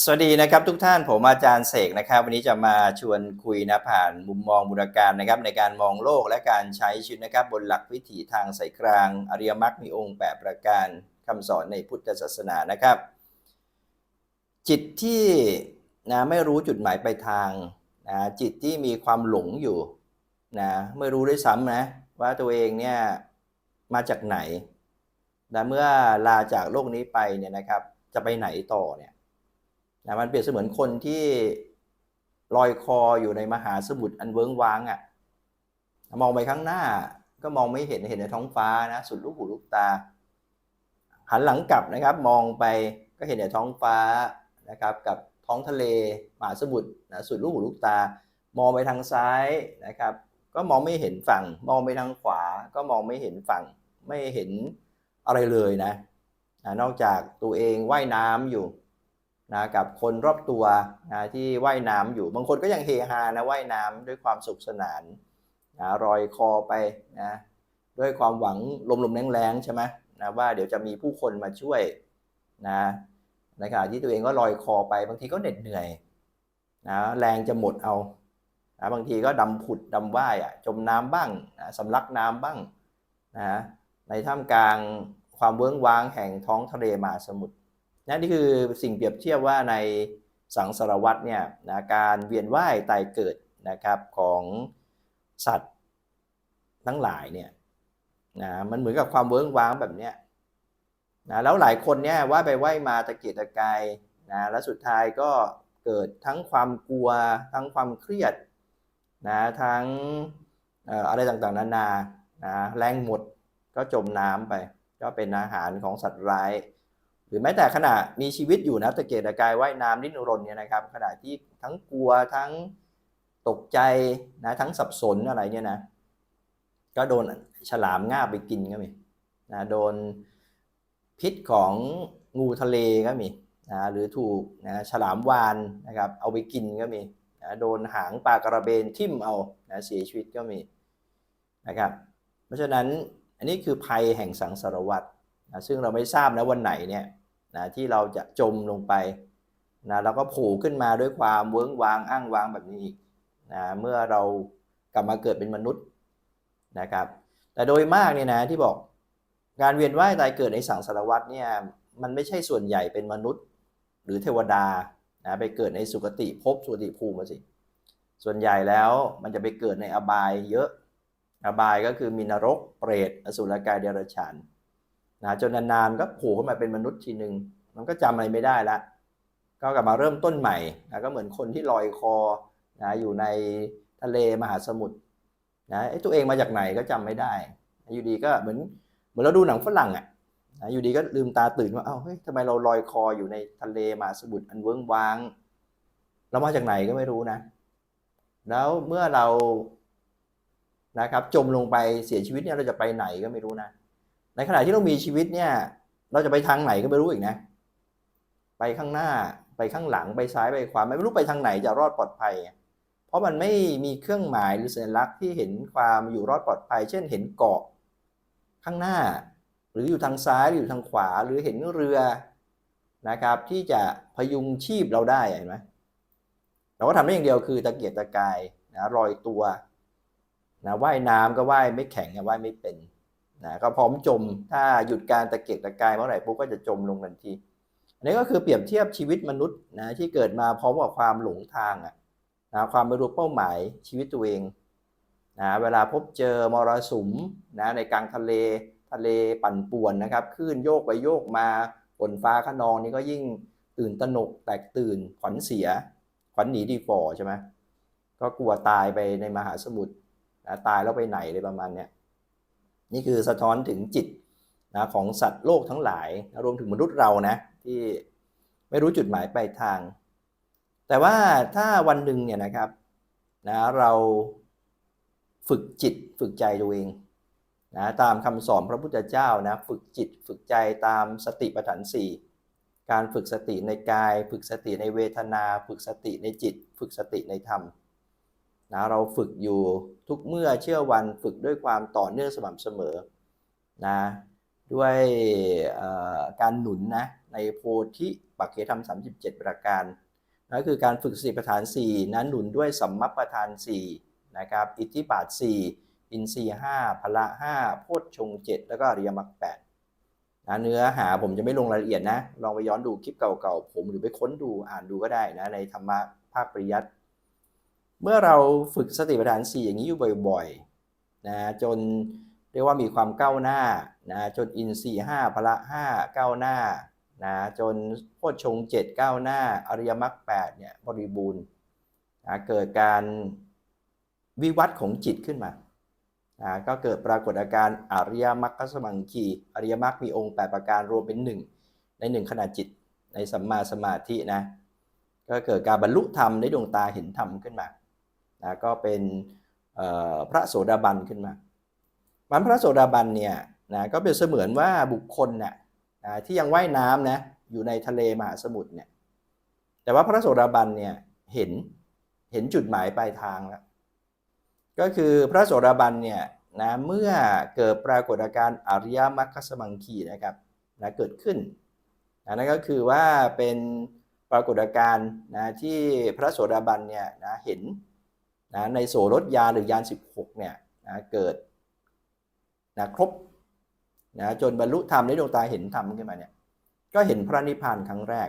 สวัสดีนะครับทุกท่านผมอาจารย์เสกนะครับ วันนี้จะมาชวนคุยนะผ่านมุมมองบุรการนะครับ ในการมองโลกและการใช้ชีวิตนะครับ บนหลักวิถีทางสายกลาง อริยมรรคมีองค์ 8 ประการคำสอนในพุทธศาสนานะครับ จิตที่นะไม่รู้จุดหมายปลายทางนะจิตที่มีความหลงอยู่นะไม่รู้ด้วยซ้ำนะว่าตัวเองเนี่ยมาจากไหนนะเมื่อลาจากโลกนี้ไปเนี่ยนะครับ จะไปไหนต่อเนี่ย นะมันเปรียบเสมือนคนที่ลอยคออยู่ในมหาสมุทรอันเวิ้งว้างอะ่ะมองไปข้างหน้าก็มองไม่เห็นเห็นในท้องฟ้านะสุดลูกหูลูกตา หันหลังกลับนะครับ มองไปก็เห็นแต่ท้องฟ้านะครับ กับท้องทะเลมหาสมุทรนะสุดลูกหูลูกตา มองไปทางซ้ายนะครับ ก็มองไม่เห็นฝั่ง มองไปทางขวา ก็มองไม่เห็นฝั่ง ไม่เห็นอะไรเลยนะนะนอกจากตัวเองว่ายน้ำอยู่ นะกับคนรอบตัวนะที่ว่ายน้ำอยู่บางคนก็ยังเฮฮานะว่ายน้ำด้วยความสุขสนานนะรอยคอไปนะด้วยความหวังลมๆแรงๆใช่ไหมนะว่าเดี๋ยวจะมีผู้คนมาช่วยนะในขณะที่ตัวเองก็ลอยคอไป บางทีก็เหน็ดเหนื่อยนะแรงจะหมดเอานะบางทีก็ดำผุดดำว่ายอะจมน้ำบ้างนะสำลักน้ำบ้างนะในท่ามกลางความเวิ้งว้างแห่งท้องทะเลมาสมุทร นะนี่คือสิ่งเปรียบเทียบว่าในสังสารวัตรเนี่ยนะการเวียนว่ายตายเกิดนะครับของสัตว์ทั้งหลายเนี่ยนะมันเหมือนกับความเวิ้งว้างแบบเนี้ยนะแล้วหลายคนเนี่ยว่าไปว่ายมาตะเกียกตะกายนะแล้วสุดท้ายก็เกิดทั้งความกลัว ทั้งความเครียดนะทั้งอะไรต่างๆนานานะแรงหมดก็จมน้ำไป ก็เป็นอาหารของสัตว์ร้าย รือแม้แต่ขณะมีชีวิตอยู่นะตะเกียกตะกายว่ายน้ำดิ้นรนเนี่ยนะครับ ขณะที่ทั้งกลัวทั้งตกใจนะทั้งสับสนอะไรเนี่ยนะ ก็โดนฉลามง่าไปกินก็มีนะโดนพิษของงูทะเลก็มีนะหรือถูกนะฉลามวานนะครับ เอาไปกินก็มีนะโดนหางปลากระเบนทิ่มเอานะเสียชีวิตก็มีนะครับ เพราะฉะนั้นอันนี้คือภัยแห่งสังสารวัตรนะซึ่งเราไม่ทราบนะวันไหนเนี่ย นะที่เราจะจมลงไปนะแล้วก็ผล่ขึ้นมาด้วยความเวิ้งวางอ้างวางแบบนี้อีกนะเมื่อเรากลับมาเกิดเป็นมนุษย์นะครับ แต่โดยมากเนี่ยนะที่บอกการเวียนว่ายตายเกิดในสังสารวัตรเนี่ยมันไม่ใช่ส่วนใหญ่เป็นมนุษย์ หรือเทวดานะไปเกิดในสุคติภพสุคติภูมิมาสิ ส่วนใหญ่แล้วมันจะไปเกิดในอบายเยอะ อบายก็คือมีนรกเปรตอสุรกายเดรัจฉาน นะจนนานๆก็โผล่ขึ้นมาเป็นมนุษย์ทีหนึ่งมันก็จำอะไรไม่ได้ละ ก็กลับมาเริ่มต้นใหม่นะก็เหมือนคนที่ลอยคอนะอยู่ในทะเลมหาสมุทรนะไอ้ตัวเองมาจากไหนก็จำไม่ได้ อยู่ดีก็เหมือนเหมือนเราดูหนังฝรั่งอะนะอยู่ดีก็ลืมตาตื่นว่าเอ้าเฮ้ยทำไมเราลอยคออยู่ในทะเลมหาสมุทรอันเวิ้งว้างเรามาจากไหนก็ไม่รู้นะ แล้วเมื่อเรานะครับจมลงไปเสียชีวิตเนี่ยเราจะไปไหนก็ไม่รู้นะ ในขณะที่เรามีชีวิตเนี่ย เราจะไปทางไหนก็ไม่รู้อีกนะ ไปข้างหน้าไปข้างหลังไปซ้ายไปขวาไม่รู้ไปทางไหนจะรอดปลอดภัย เพราะมันไม่มีเครื่องหมายหรือสัญลักษณ์ที่เห็นความอยู่รอดปลอดภัย เช่นเห็นเกาะข้างหน้า หรืออยู่ทางซ้ายหรืออยู่ทางขวาหรือเห็นเรือนะครับ ที่จะพยุงชีพเราได้เห็นไหมเราก็ทำได้อย่างเดียวคือตะเกียกตะกายนะลอยตัวนะว่ายน้ำก็ว่ายไม่แข็งว่ายไม่เป็น นะก็พร้อมจมถ้าหยุดการตะเกียกตะกายเมื่อไหร่ปุ๊บก็จะจมลงทันทีอันนี้ก็คือเปรียบเทียบชีวิตมนุษย์นะที่เกิดมาพร้อมกับความหลงทางอะนะความไม่รู้เป้าหมายชีวิตตัวเองนะเวลาพบเจอมรสุมนะในกลางทะเลทะเลปั่นป่วนนะครับคลื่นโยกไปโยกมาฝนฟ้าขนองนี่ก็ยิ่งตื่นตระหนกแตกตื่นขวัญเสีย ขวัญหนีดีฟอใช่ไหมก็กลัวตายไปในมหาสมุทรนะตายแล้วไปไหนเลยประมาณเนี้ย นี่คือสะท้อนถึงจิตนะของสัตว์โลกทั้งหลายรวมถึงมนุษย์เรานะที่ไม่รู้จุดหมายปลายทาง แต่ว่าถ้าวันหนึ่งเนี่ยนะครับนะเราฝึกจิตฝึกใจตัวเองนะตามคำสอนพระพุทธเจ้านะฝึกจิตฝึกใจตามสติปัฏฐานสี่การฝึกสติในกาย ฝึกสติในเวทนา ฝึกสติในจิต ฝึกสติในธรรม นะเราฝึกอยู่ทุกเมื่อเชื่อวันฝึกด้วยความต่อเนื่องสม่ำเสมอนะด้วยการหนุนนะในโพธิปักเขธรรม 37 ประการนั่นคือการฝึกสติปัฏฐาน 4 นั้นหนุนด้วยสัมมัปประธาน4นะครับอิทธิบาท 4 อินทรีย์5พละ 5 โพชฌงค์7แล้วก็อริยมรรค8นะเนื้อหาผมจะไม่ลงรายละเอียดนะ ลองไปย้อนดูคลิปเก่าๆ ผมหรือไปค้นดูอ่านดูก็ได้นะในธรรมะภาคปริยัติ เมื่อเราฝึกสติปัฏฐาน 4 อย่างนี้อยู่บ่อยๆนะจนเรียกว่ามีความก้าวหน้านะจนอินทรีย์5พละ5ก้าวหน้านะจนโพชฌงค์7ก้าวหน้า อริยมรรค8เนี่ยบริบูรณ์นะเกิดการวิวัฒน์ของจิตขึ้นมานะก็เกิดปรากฏอาการอริยมรรคสมังคีอริยมรรคมีองค์ 8 ประการรวมเป็นหนึ่งในหนึ่งขณะจิตในสัมมาสมาธินะก็เกิดการบรรลุธรรมในดวงตาเห็นธรรมขึ้นมา นะก็เป็นพระโสดาบันขึ้นมามันพระโสดาบันเนี่ยนะก็เป็นเสมือนว่าบุคคลเนี่ยนะที่ยังว่ายน้ำนะอยู่ในทะเลมหาสมุทรเนี่ยแต่ว่าพระโสดาบันเนี่ยเห็นเห็นจุดหมายปลายทางแล้วก็คือพระโสดาบันเนี่ยนะเมื่อเกิดปรากฏการณ์อริยมรรคสมังคีนะครับนะเกิดขึ้นนะนั่นก็คือว่าเป็นปรากฏการณ์นะที่พระโสดาบันเนี่ยนะเห็น นะในโสรถยานหรือยาน 16เนี่ยนะเกิดนะครบนะจนบรรลุธรรมในดวงตาเห็นธรรมขึ้นมาเนี่ยก็เห็นพระนิพพานครั้งแรก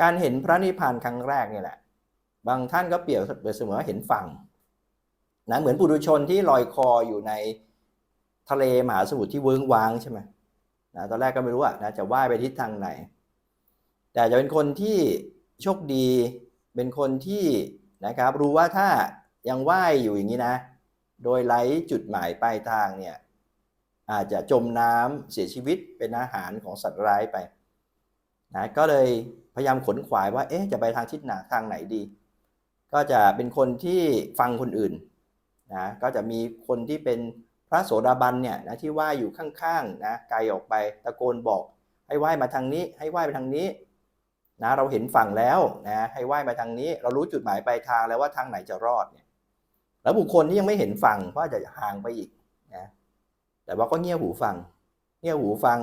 การเห็นพระนิพพานครั้งแรกเนี่ยแหละ บางท่านก็เปรียบเสมือนว่าเห็นฝั่งนะเหมือนปุถุชนที่ลอยคออยู่ในทะเลมหาสมุทรที่เวิ้งว้างใช่ไหมนะตอนแรกก็ไม่รู้อะนะจะว่ายไปทิศทางไหน แต่จะเป็นคนที่โชคดีเป็นคนที่นะครับรู้ว่าถ้า ยังว่ายอยู่อย่างนี้นะ โดยไร้จุดหมายปลายทางเนี่ยอาจจะจมน้ำเสียชีวิตเป็นอาหารของสัตว์ร้ายไปนะก็เลยพยายามขนขวายว่าเอ๊ะจะไปทางทิศไหนทางไหนดี ก็จะเป็นคนที่ฟังคนอื่นนะก็จะมีคนที่เป็นพระโสดาบันเนี่ยนะที่ว่ายอยู่ข้างๆนะไกลออกไปตะโกนบอก ให้ว่ายมาทางนี้ ให้ว่ายไปทางนี้นะเราเห็นฝั่งแล้วนะให้ว่ายมาทางนี้ เรารู้จุดหมายปลายทางแล้วว่าทางไหนจะรอดเนี่ย แล้วบุคคลที่ยังไม่เห็นฝั่งก็อาจจะห่างไปอีกนะแต่ว่าก็เงี่ยหูฟัง เงี่ยหูฟัง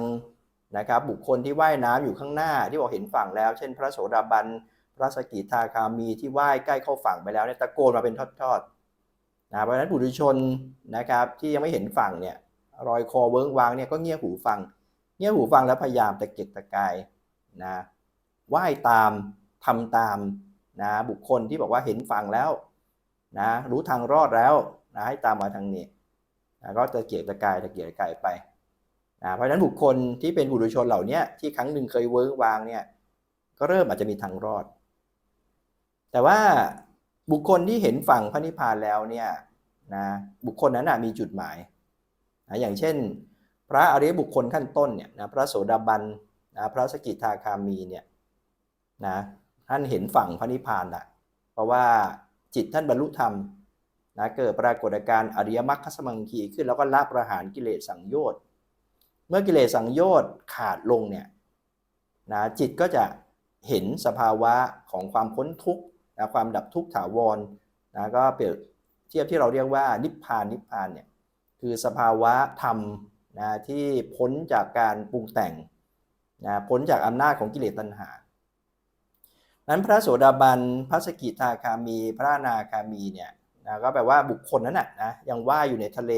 นะครับ บุคคลที่ว่ายน้ำอยู่ข้างหน้าที่บอกเห็นฝั่งแล้ว เช่น พระโสดาบันพระสกิทาคามีที่ว่ายใกล้เข้าฝั่งไปแล้วเนี่ยตะโกนมาเป็นทอดๆนะเพราะฉะนั้นบุตรชนนะครับที่ยังไม่เห็นฝั่งเนี่ยรอยคอเวิ้งวางเนี่ยก็เงี่ยหูฟัง เงี่ยหูฟังแล้วพยายามตะเกียกตะกายนะว่ายตามทำตามนะบุคคลที่บอกว่าเห็นฝั่งแล้ว นะรู้ทางรอดแล้วนะให้ตามมาทางนี้นะก็จะเกียกตะกายตะเกียกตะกายไปนะเพราะฉะนั้นบุคคลที่เป็นบุรุชนเหล่านี้ที่ครั้งหนึ่งเคยเวิ้งวางเนี่ยก็เริ่มอาจจะมีทางรอด แต่ว่าบุคคลที่เห็นฝั่งพระนิพพานแล้วเนี่ยนะบุคคลนั้นนะมีจุดหมายนะอย่างเช่น พระอริยบุคคลขั้นต้นเนี่ยนะพระโสดาบันนะพระสกิทาคามีเนี่ยนะท่านเห็นฝั่งพระนิพพานนะเพราะว่า จิตท่านบรรลุธรรมนะเกิดปรากฏการณ์อริยมรรคสมังคีขึ้นแล้วก็ละประหารกิเลสสังโยชน์ เมื่อกิเลสสังโยชน์ขาดลงเนี่ยนะจิตก็จะเห็นสภาวะของความพ้นทุกข์นะความดับทุกข์ถาวรนะก็เปรียบเทียบที่เราเรียกว่านิพพานนิพพานเนี่ยคือสภาวะธรรมนะที่พ้นจากการปรุงแต่งนะพ้นจากอำนาจของกิเลสตัณหา นั้นพระโสดาบัน พระสกิทาคามี พระนาคามีเนี่ยนะก็แปลว่าบุคคลนั้นนะนะยังว่ายอยู่ในทะเล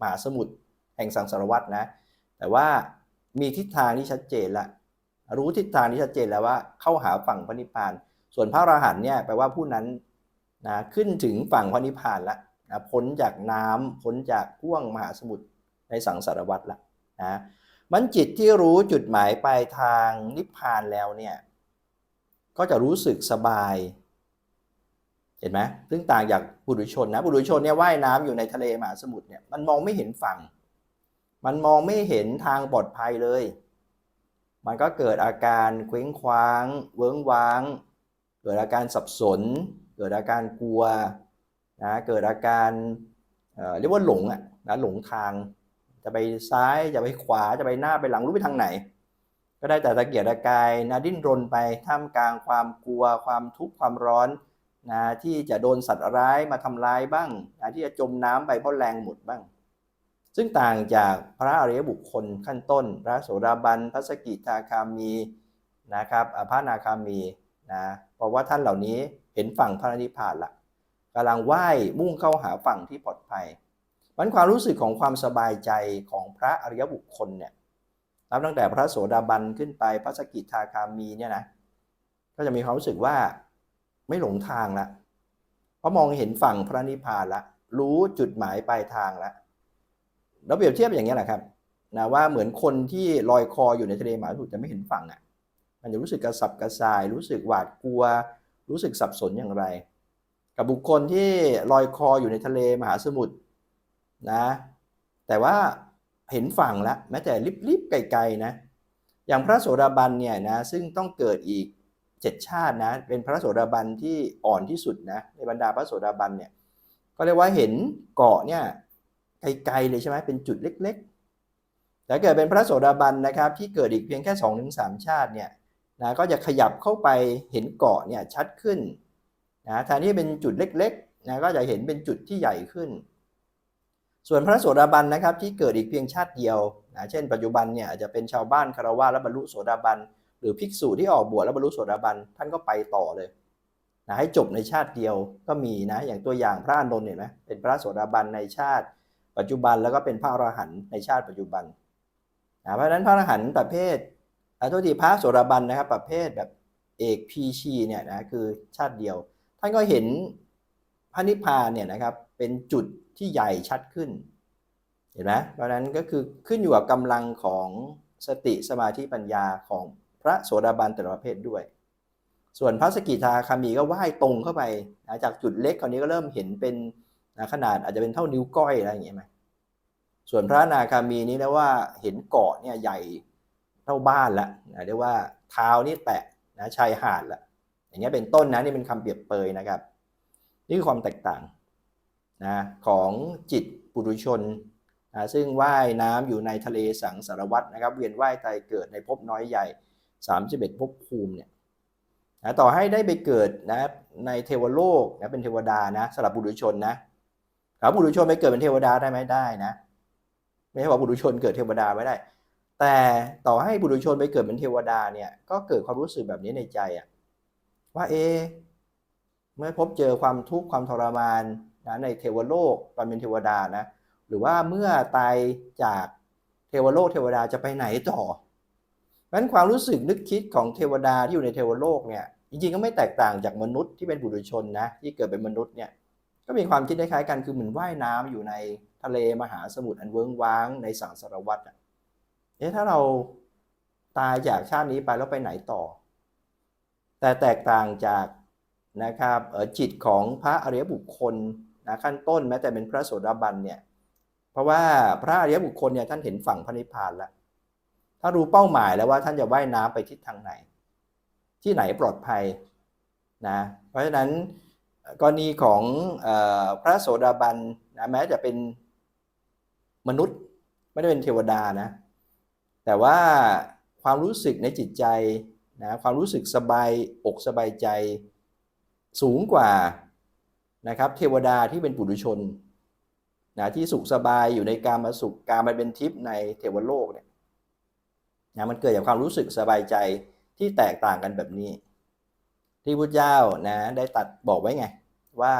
มหาสมุทรแห่งสังสารวัตรนะ แต่ว่ามีทิศทางที่ชัดเจนละ รู้ทิศทางที่ชัดเจนแล้วว่าเข้าหาฝั่งพระนิพพาน ส่วนพระอรหันต์เนี่ยแปลว่าผู้นั้นนะขึ้นถึงฝั่งพระนิพพานละนะพ้นจากน้ำพ้นจากห่วงมหาสมุทรในสังสารวัตรละนะมันจิตที่รู้จุดหมายปลายทางนิพพานแล้วเนี่ย ก็จะรู้สึกสบาย เห็นไหมซึ่งต่างจากบุรุษชนนะบุรุษชนเนี่ยว่ายน้ำอยู่ในทะเลมหาสมุทรเนี่ยมันมองไม่เห็นฝั่ง มันมองไม่เห็นทางปลอดภัยเลย มันก็เกิดอาการเคว้งคว้าง เวิ้งว้าง เกิดอาการสับสน เกิดอาการกลัวนะเกิดอาการเเรียกว่าหลงอะนะหลงทางจะไปซ้ายจะไปขวาจะไปหน้าไปหลังรู้ไปทางไหน ก็ได้แต่ตะเกียกตะกายนะดิ้นรนไปท่ามกลางความกลัว ความทุกข์ความร้อนนะที่จะโดนสัตว์ร้ายมาทำร้ายบ้างนะที่จะจมน้ำไปเพราะแรงหมดบ้าง ซึ่งต่างจากพระอริยบุคคลขั้นต้น พระโสดาบันพระสกิทาคามีนะครับอ่าพระนาคามีนะเพราะว่าท่านเหล่านี้เห็นฝั่งพระนิพพานละกำลังว่ายมุ่งเข้าหาฝั่งที่ปลอดภัยมันความรู้สึกของความสบายใจของพระอริยบุคคลเนี่ย นับตั้งแต่พระโสดาบันขึ้นไปพระสกิทาคามีเนี่ยนะก็จะมีความรู้สึกว่าไม่หลงทางละเพราะมองเห็นฝั่งพระนิพพานละรู้จุดหมายปลายทางละแล้วเปรียบเทียบอย่างนี้แหละครับนะว่าเหมือนคนที่ลอยคออยู่ในทะเลมหาสมุทรแต่ไม่เห็นฝั่งอะ มันจะรู้สึกกระสับกระส่าย รู้สึกหวาดกลัว รู้สึกสับสนอย่างไร กับบุคคลที่ลอยคออยู่ในทะเลมหาสมุทรนะ แต่ว่า เห็นฝั่งแล้วแม้แต่ลิบๆไกลๆนะอย่างพระโสดาบันเนี่ยนะซึ่งต้องเกิดอีกเจ็ดชาตินะเป็นพระโสดาบันที่อ่อนที่สุดนะในบรรดาพระโสดาบันเนี่ยก็เรียกว่าเห็นเกาะเนี่ยไกลๆเลยใช่ไหมเป็นจุดเล็กๆแต่เกิดเป็นพระโสดาบันนะครับที่เกิดอีกเพียงแค่2อถึงสชาติเนี่ยนะก็จะขยับเข้าไปเห็นเกาะเนี่ยชัดขึ้นนะแทนที่เป็นจุดเล็กๆนะก็จะเห็นเป็นจุดที่ใหญ่ขึ้น ส่วนพระโสดาบันนะครับที่เกิดอีกเพียงชาติเดียวนะเช่นปัจจุบันเนี่ยอาจจะเป็นชาวบ้านคารวะและบรรลุโสดาบัน หรือภิกษุที่ออกบวชแล้วบรรลุโสดาบันท่านก็ไปต่อเลยนะให้จบในชาติเดียวก็มีนะอย่างตัวอย่างพระอานนท์เห็นไหมเป็นพระโสดาบันในชาติ ปัจจุบันแล้วก็เป็นพระอรหันต์ในชาติปัจจุบันนะเพราะฉะนั้นพระอรหันต์ประเภทอาทษทีพระโสดาบันนะครับประเภทแบบเอกพีชีเนี่ยนะคือชาติเดียว ท่านก็เห็นพระนิพพานเนี่ยนะครับ เป็นจุดที่ใหญ่ชัดขึ้น เห็นไหมเพราะนั้นก็คือขึ้นอยู่กับกำลังของสติสมาธิปัญญาของพระโสดาบันแต่ละประเภทด้วย ส่วนพระสกิทาคามีก็ว่ายตรงเข้าไปนะจากจุดเล็กคราวนี้ก็เริ่มเห็นเป็นนะขนาดอาจจะเป็นเท่านิ้วก้อยอะไรอย่างเงี้ยไหมส่วนพระนาคามีนี้นะว่าเห็นเกาะเนี่ยใหญ่เท่าบ้านละนะเรียกว่าเท้านี่แตะนะชายหาดละอย่างเงี้ยเป็นต้นนะนี่เป็นคำเปรียบเปยนะครับ นี่คือความแตกต่าง นะของจิตปุถุชนนะซึ่งว่ายน้ำอยู่ในทะเลสังสารวัตรนะครับเวียนว่ายตายเกิดในภพน้อยใหญ่ 31ภพภูมิเนี่ยนะต่อให้ได้ไปเกิดนะในเทวโลกนะเป็นเทวดานะสำหรับปุถุชนนะถามปุถุชนไปเกิดเป็นเทวดาได้ไหมได้นะไม่ใช่ว่าปุถุชนเกิดเทวดาไม่ได้ แต่ต่อให้ปุถุชนไปเกิดเป็นเทวดาเนี่ยก็เกิดความรู้สึกแบบนี้ในใจอะว่าเอเมื่อพบเจอความทุกข์ความทรมาน นะในเทวโลกตอนเป็นเทวดานะหรือว่าเมื่อตายจากเทวโลกเทวดาจะไปไหนต่อนั้นความรู้สึกนึกคิดของเทวดาที่อยู่ในเทวโลกเนี่ยจริงๆก็ไม่แตกต่างจากมนุษย์ที่เป็นบุรุชนนะที่เกิดเป็นมนุษย์เนี่ยก็มีความคิดคล้ายๆกันคือเหมือนว่ายน้ำอยู่ในทะเลมหาสมุทรอันเวิ้งว้างในสังสารวัฏอะเอ๊ะถ้าเราตายจากชาตินี้ไปแล้วไปไหนต่อ แต่แตกต่างจากนะครับจิตของพระอริยบุคคล นะขั้นต้นแม้แต่เป็นพระโสดาบันเนี่ยเพราะว่าพระอริยบุคคลเนี่ยท่านเห็นฝั่งพระนิพพานแล้วถ้ารู้เป้าหมายแล้วว่าท่านจะว่ายน้ำไปทิศทางไหน ที่ไหนปลอดภัยนะเพราะฉะนั้นกรณีของอพระโสดาบันนะแม้จะเป็นมนุษย์ไม่ได้เป็นเทวดานะแต่ว่าความรู้สึกในจิตใจนะความรู้สึกสบายอกสบายใจสูงกว่า นะครับ เทวดาที่เป็นปุถุชนนะที่สุขสบายอยู่ในการมาสุขการมาเป็นทิพย์ในเทวโลกเนี่ยนะมันเกิดจากความรู้สึกสบายใจที่แตกต่างกันแบบนี้ ที่พุทธเจ้านะได้ตัดบอกไว้ไง ว่า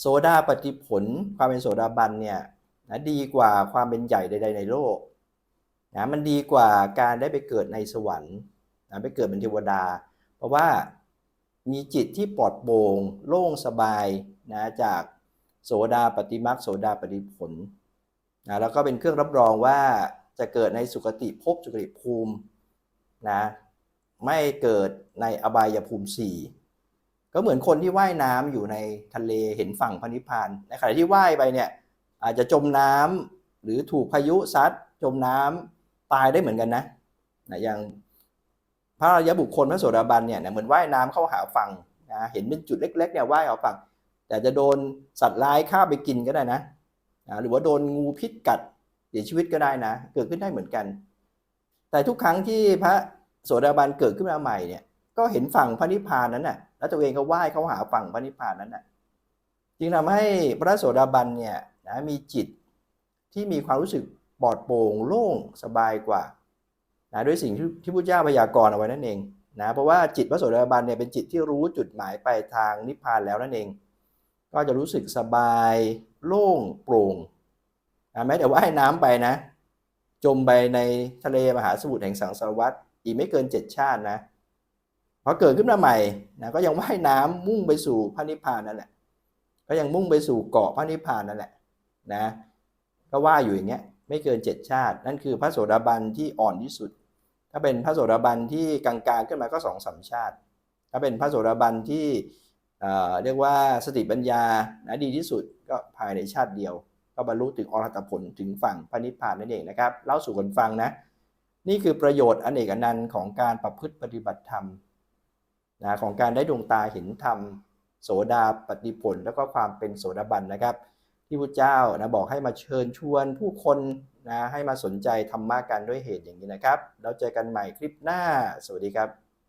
โสดาปฏิผลความเป็นโสดาบันเนี่ยนะดีกว่าความเป็นใหญ่ใด ๆ ในโลกนะมันดีกว่าการได้ไปเกิดในสวรรค์นะไปเกิดเป็นเทวดา เพราะว่า มีจิตที่ปลอดโปร่งโล่งสบายนะจากโสดาปฏิมักโสดาปฏิผลนะแล้วก็เป็นเครื่องรับรองว่าจะเกิดในสุคติภพสุคติภูมินะไม่เกิดในอบายภูมิสี่ก็เหมือนคนที่ว่ายน้ำอยู่ในทะเลเห็นฝั่งพระนิพพานในขณะที่ว่ายไปเนี่ยอาจจะจมน้ำหรือถูกพายุซัดจมน้ำตายได้เหมือนกันนะนะอย่าง พระอริยบุคคลพระโสดาบันเนี่ยเหมือนว่ายน้ำเข้าหาฝั่งนะเห็นเป็นจุดเล็กๆเนี่ยว่ายเอาฝั่ง แต่จะโดนสัตว์ร้ายฆ่าไปกินก็ได้นะนะหรือว่าโดนงูพิษกัดเสียชีวิตก็ได้นะ เกิดขึ้นได้เหมือนกัน แต่ทุกครั้งที่พระโสดาบันเกิดขึ้นมาใหม่เนี่ยก็เห็นฝั่งพระนิพพานนั้นน่ะแล้วตัวเองก็ว่ายเข้าหาฝั่งพระนิพพานนั้นน่ะจึงทำให้พระโสดาบันเนี่ยนะมีจิตที่มีความรู้สึกปลอดโปร่งโล่งสบายกว่า นะด้วยสิ่งที่พุทธเจ้าพยากรณ์เอาไว้นั่นเองนะเพราะว่าจิตพระโสดาบันเนี่ยเป็นจิตที่รู้จุดหมายไปทางนิพพานแล้วนั่นเอง ก็จะรู้สึกสบายโล่งโปร่งนะแม้แต่ว่ายน้ำไปนะ จมไปในทะเลมหาสมุทรแห่งสังสารวัฏอีกไม่เกินเจ็ดชาตินะพอเกิดขึ้นมาใหม่นะก็ยังว่ายน้ำมุ่งไปสู่พระนิพพานนั่นแหละ ก็ยังมุ่งไปสู่เกาะพระนิพพานนั่นแหละนะก็ว่าอยู่อย่างเงี้ยไม่เกินเจ็ดชาติ นั่นคือพระโสดาบันที่อ่อนที่สุด ถ้าเป็นพระโสดาบันที่กลางๆขึ้นมาก็สองสามชาติ ถ้าเป็นพระโสดาบันที่เเรียกว่าสติปัญญานะดีที่สุดก็ภายในชาติเดียว ก็บรรลุถึงอรหัตผลถึงฝั่งพระนิพพานนั่นเองนะครับเล่าสู่กันฟังนะนี่คือประโยชน์อนเนกอนันต์ของการประพฤติปฏิบัติธรรมนะของการได้ดวงตาเห็นธรรมโสดาปฏิผล แล้วก็ความเป็นโสดาบันนะครับ ที่พุทธเจ้านะบอกให้มาเชิญชวนผู้คน นะให้มาสนใจธรรมะกันด้วยเหตุอย่างนี้นะครับ แล้วเจอกันใหม่คลิปหน้า สวัสดีครับ